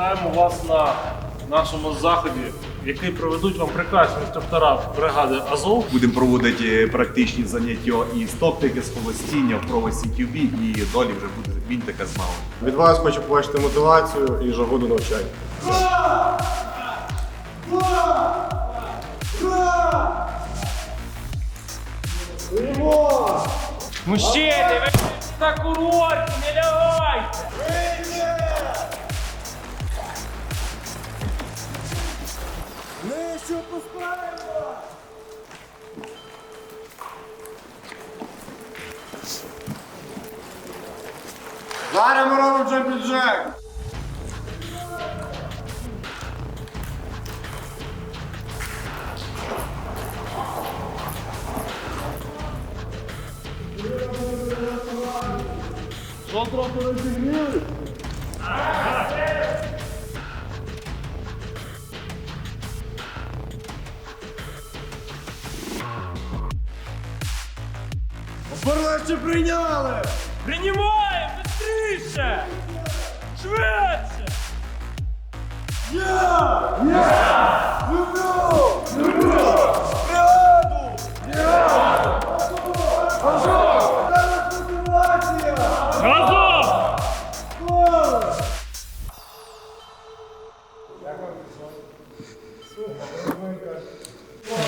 Вітаємо вас на нашому заході, який проведуть вам прекрасні інструктора бригади Азов. Будемо проводити практичні заняття і з тактики, з холостіння, в Pro CQB, і далі вже буде він таке з нами. Від вас хочу побачити мотивацію і жагу до навчання. Мужчини, ви на курорті, не лягайте! Chupa os planos! Daj mu robić żeby brzeg! Contra o poder de mim! Операцію прийняли! Приймаємо! Быстріше! Швидше!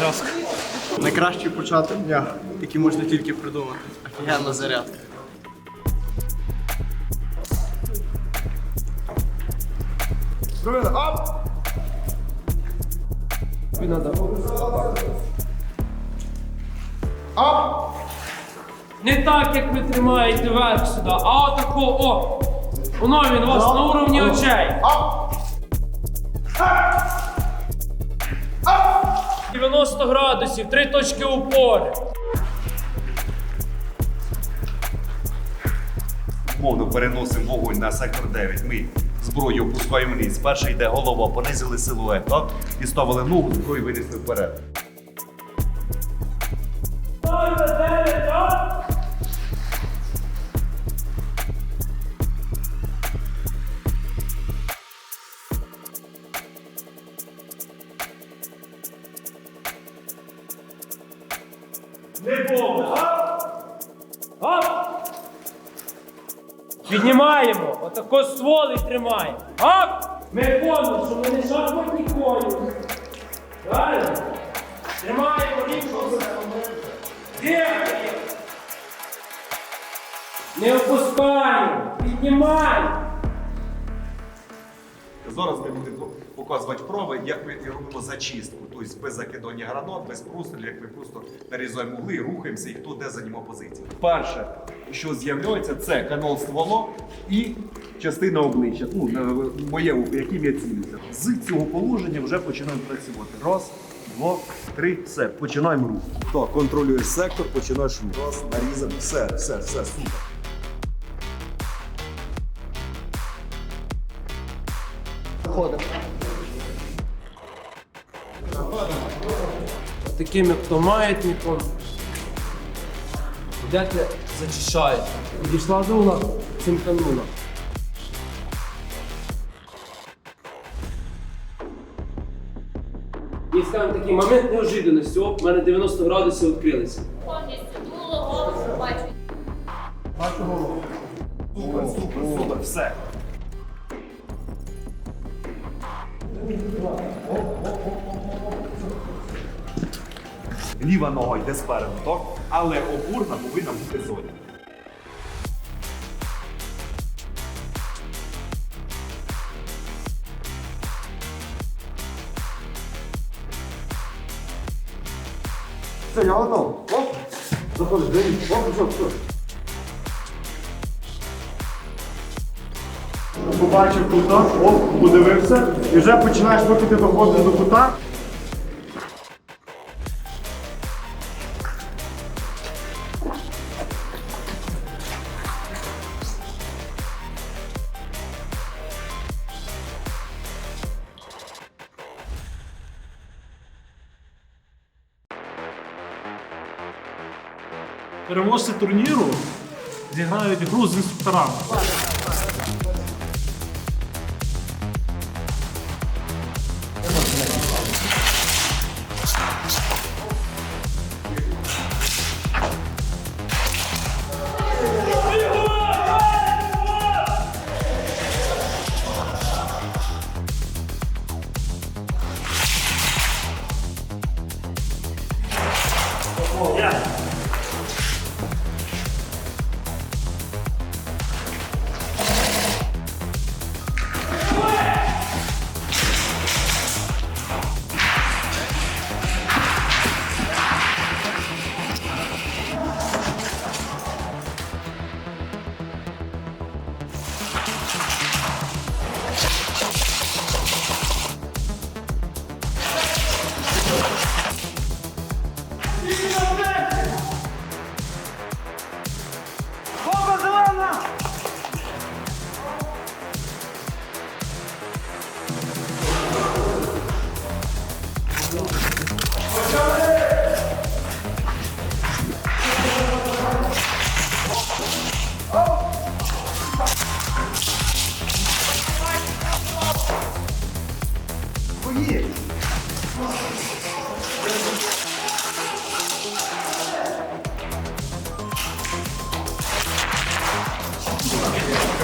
Разом! Найкращий початок дня, який можна тільки придумати. Офігенна зарядка. Не так, як ви тримаєте верх сюди, а отако, о! Воно він у вас на уровні очей. 90 градусів, три точки опори. Мовно переносимо вогонь на сектор 9. Ми зброю опускаємо вниз. Перше йде голова, понизили силует, так? І ставили ногу, зброю винесли вперед. Піднімаємо, отако стволи тримаємо. Оп! Ми поняли, що ми не шахматні коні. Правильно? Тримаємо рівно. Дихаємо. Не опускаємо. Піднімаємо. Зараз ми будемо показувати вправи, як ми робимо зачистку, тобто без закидання гранат, без прострілів, як ми просто нарізаємо угли, рухаємося і хто де займає позицію. Перше, що з'являється, це канал ствола і частина обличчя. Ну, моє яким я цілюся. З цього положення вже починаємо працювати. Раз, два, три, все. Починаємо рух. Так, контролюєш сектор, починаєш рух. Раз, нарізав, все, все, все, супер. Таким як то маятником. Йдете, зачищаєте. Підійшла до угла, цимканула. І скажемо такий момент неожиданності. Оп, в мене 90 градусів відкрилися. повністю дуло, голову бачу. голову. Супер, супер, супер, все. Ліва нога йде спереду, так? Але опорна повинна бути зоні. Все, я готов. Оп! Заходиш, дивись. Оп, все, все. Побачив кута, оп, подивився, і вже починаєш, поки ти до кута. Переможці турніру зіграють гру з інструкторами.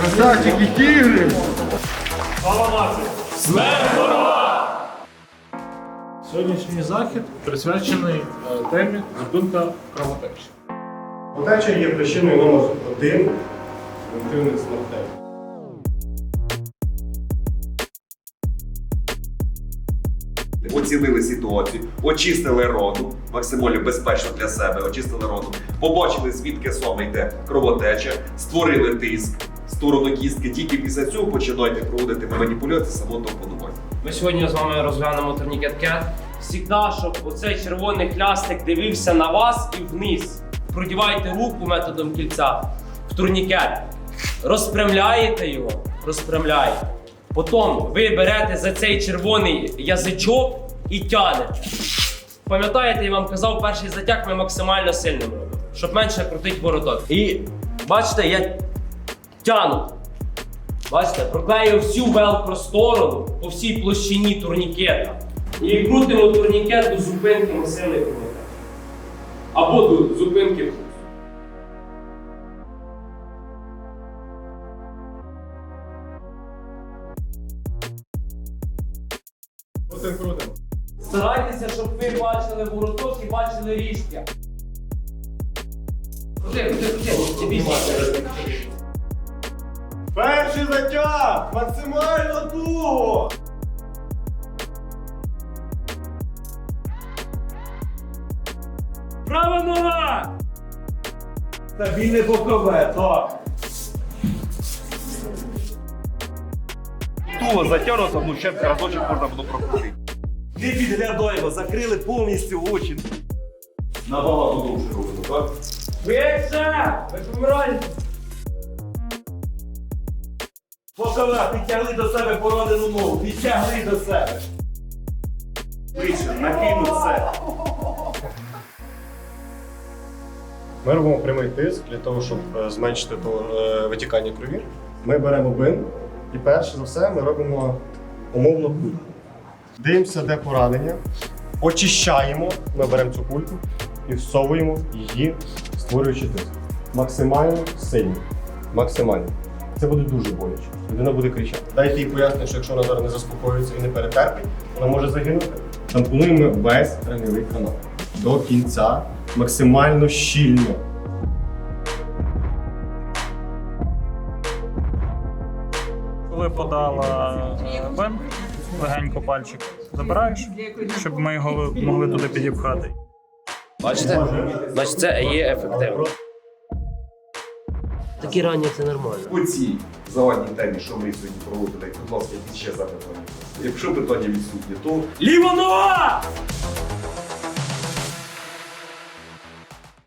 Красавчики, тігри! Слава нації! Сьогоднішній захід присвячений е, темі зупинка кровотечі. Потеча є причиною номер один превентивних смертей. Оцінили ситуацію, очистили роду, максимально безпечно для себе, очистили роду, побачили, звідки саме йде кровотеча, створили тиск сторону кістки. Тільки після цього починаєте проводити маніпуляції самотопонування. Ми сьогодні з вами розглянемо турнікет Кет. Всігда, щоб оцей червоний хлястик дивився на вас і вниз. Продівайте руку методом кільця в турнікет. Розпрямляєте його, розпрямляєте. Потім ви берете за цей червоний язичок і тянете. Пам'ятаєте, я вам казав, перший затяг ми максимально сильним робимо, щоб менше крутить вороток. І бачите, я тяну. Бачите, проклею всю велкро сторону по всій площині турнікета. І крутимо турнікет до зупинки масивних турнікет. Або до зупинки. Старайтеся, щоб ви бачили вороток і бачили ріжки. Крути, крути, крути. Перший затяг! Максимально туго! Права нога! Стабільне бокове, так. Туго затягнуто, ну ще разочок можна було прокрутити. Не підглядаємо, закрили повністю очі. Набагато довше робимо, так? Вище! Ви помираєте! Бокове, підтягли до себе поранену ногу, підтягли до себе. Вище, накинув все. Ми робимо прямий тиск для того, щоб е, зменшити то, е, витікання крові. Ми беремо бин і перше за все ми робимо умовно кульку. Дивимося, де поранення, очищаємо, ми беремо цю кульку і всовуємо її, створюючи тиск. Максимально сильно. Максимально. Це буде дуже боляче. Людина буде кричати. Дайте їй пояснення, що якщо вона зараз не заспокоїться і не перетерпить, вона може загинути. Тампонуємо весь треновий канал до кінця, максимально щільно. Коли подала е, бен, легенько пальчик забираєш, щоб ми його могли туди підіпхати. Бачите? Значить, це є ефективно. Такі ранні це нормально. По цій завадній темі, що ми сьогодні проводили, будь ласка, якісь ще запитання. Якщо питання відсутні, то Ліва нога!